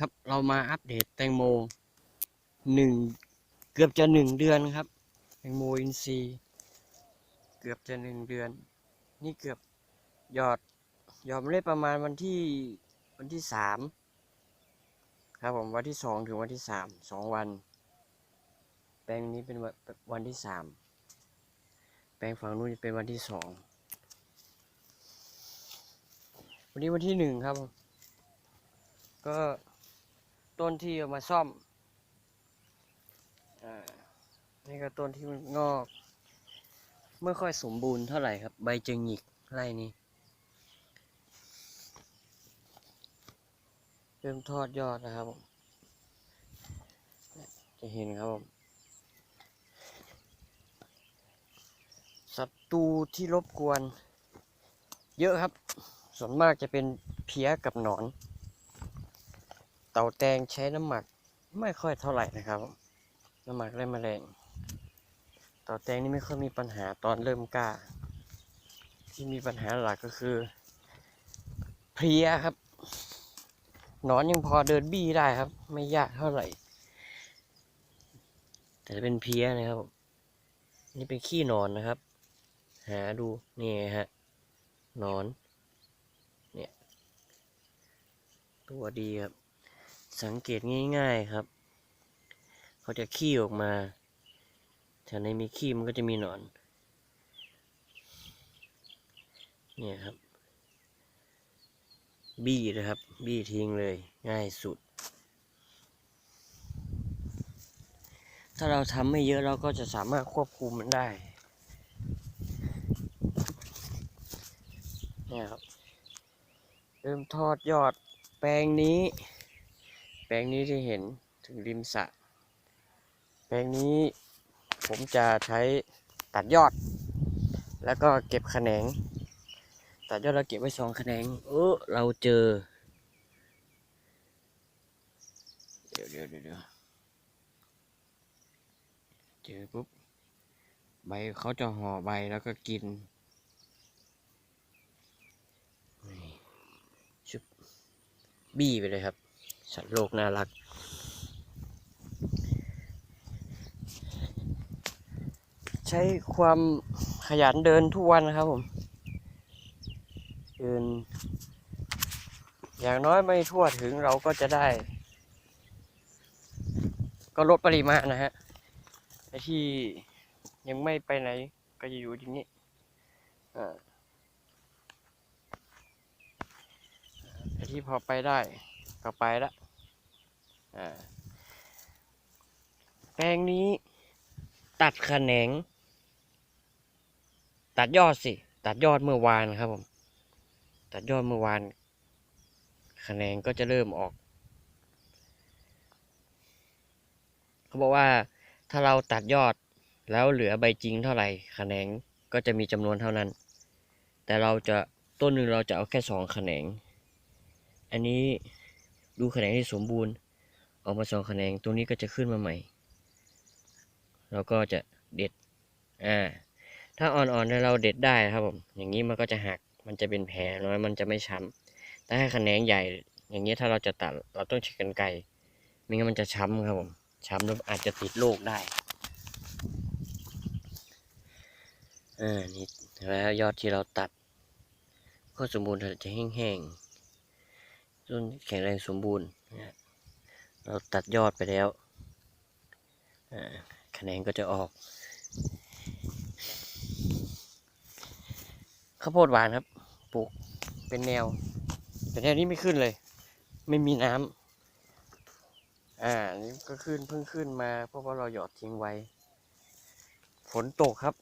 ครับ เรามาอัปเดตแตงโมหนึ่งเกือบจะหนึ่งเดือนครับ แตงโมอินทรีเกือบจะหนึ่งเดือน นี่เกือบหยอดหยอดเมล็ดประมาณวันที่วันที่สามครับผมวันที่สองถึงวันที่สามสองวัน แปลงนี้เป็นวันวันที่สามแปลงฝั่งนู้นจะเป็นวันที่สองวันนี้วันที่หนึ่งครับ ก็ ต้นที่เอามาซ่อมอนี่ก็ต้นที่งอก ไม่ค่อยสมบูรณ์เท่าไหร่ครับ ใบจะหงิกไรนี้เริ่มทอดยอดนะครับผมจะเห็นครับผมศัตรูที่รบกวน เยอะครับ ส่วนมากจะเป็นเพี้ยกับหนอน เต่าแตงใช้น้ำหมักไม่ค่อยเท่าไหร่นะครับ น้ำหมักไล่แมลงเต่าแตงนี่ไม่ค่อยมีปัญหาตอนเริ่มกล้า ที่มีปัญหาหลักก็คือเพลียครับนอนยังพอเดินบี้ได้ครับ ไม่ยากเท่าไหร่ แต่เป็นเพลียนะครับ นี่เป็นขี้นอนนะครับ หาดูนี่ฮะนอน เนี่ย ตัวดีครับ สังเกตง่ายๆครับ เขาจะขี้ออกมาแถวในมีขี้มันก็จะมีหนอน เนี่ยครับ บี้เลยครับ บี้ทิ้งเลยง่ายสุด ถ้าเราทำไม่เยอะเราก็จะสามารถควบคุมมันได้เนี่ยครับ เริ่มทอดยอดแปลงนี้ แปลงนี้ที่เห็นถึงริมสระแปลงนี้ผมจะใช้ตัดยอด แล้วก็เก็บแขนง ตัดยอดแล้วเก็บไว้สองแขนงเออเราเจอ เดี๋ยวเดี๋ยวเดี๋ยวเจอปุ๊บใบเขาจะห่อใบแล้วก็กินชุบบี้ไปเลยครับ สัตว์โลกน่ารัก ใช้ความขยันเดินทุกวันนะครับผม เดิน อย่างน้อยไม่ทั่วถึงเราก็จะได้ ก็ลดปริมาณนะฮะไอที่ยังไม่ไปไหนก็จะอยู่ที่นี้อ่าไอที่พอไปได้ ก็ไปละอ่าแปลงนี้ตัดแขนง ตัดยอดสิ ตัดยอดเมื่อวานครับผม ตัดยอดเมื่อวานแขนงก็จะเริ่มออก เขาบอกว่าถ้าเราตัดยอดแล้วเหลือใบจริงเท่าไหร่แขนงก็จะมีจำนวนเท่านั้น แต่เราจะต้นหนึ่งเราจะเอาแค่สองแขนง อันนี้ ดูแขนงที่สมบูรณ์ ออกมาสองแขนงตรงนี้ก็จะขึ้นมาใหม่ เราก็จะเด็ดอ่าถ้าอ่อนๆเนี่ยเราเด็ดได้ครับผมอย่างนี้มันก็จะหักมันจะเป็นแผลน้อยมันจะไม่ช้ำแต่ถ้าแขนงใหญ่ อย่างนี้ถ้าเราจะตัดเราต้องใช้กรรไกรไม่งั้นมันจะช้ำครับผมช้ำแล้วอาจจะติดโรคได้อ่านี่แล้วยอดที่เราตัด ก็สมบูรณ์แต่จะแห้งๆ ต้นแข็งแรงสมบูรณ์เราตัดยอดไปแล้วอ่าแขนงก็จะออกข้าวโพดหวานครับปลูกเป็นแนว แต่แนวนี้ไม่ขึ้นเลย ไม่มีน้ำอ่านี่ก็ขึ้นเพิ่งขึ้นมา เพราะว่าเราหยอดทิ้งไว้ ฝนตกครับ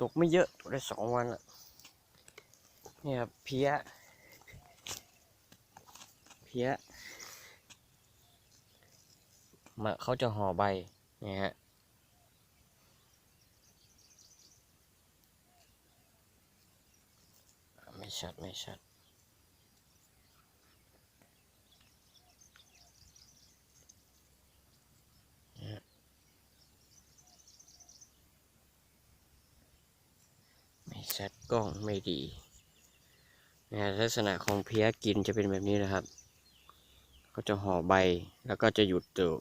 ตกไม่เยอะตกได้สองวันละนี่ครับเพี้ย เพี้ยมาเขาจะห่อใบเนี่ยฮะไม่ชัด ไม่ชัดไม่ชัดกล้องไม่ดีนะลักษณะของเพี้ยกินจะเป็นแบบนี้นะครับ ก็จะห่อใบแล้วก็จะหยุดตัว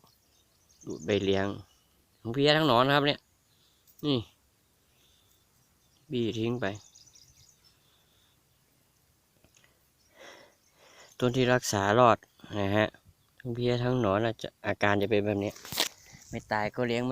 ดูดใบเลี้ยง ทั้งเพี้ยทั้งหนอนครับเนี่ย นี่ บี้ทิ้งไป ต้นที่รักษารอดนะฮะ ทั้งเพี้ยทั้งหนอนอาจจะอาการจะเป็นแบบนี้ ไม่ตายก็เลี้ยง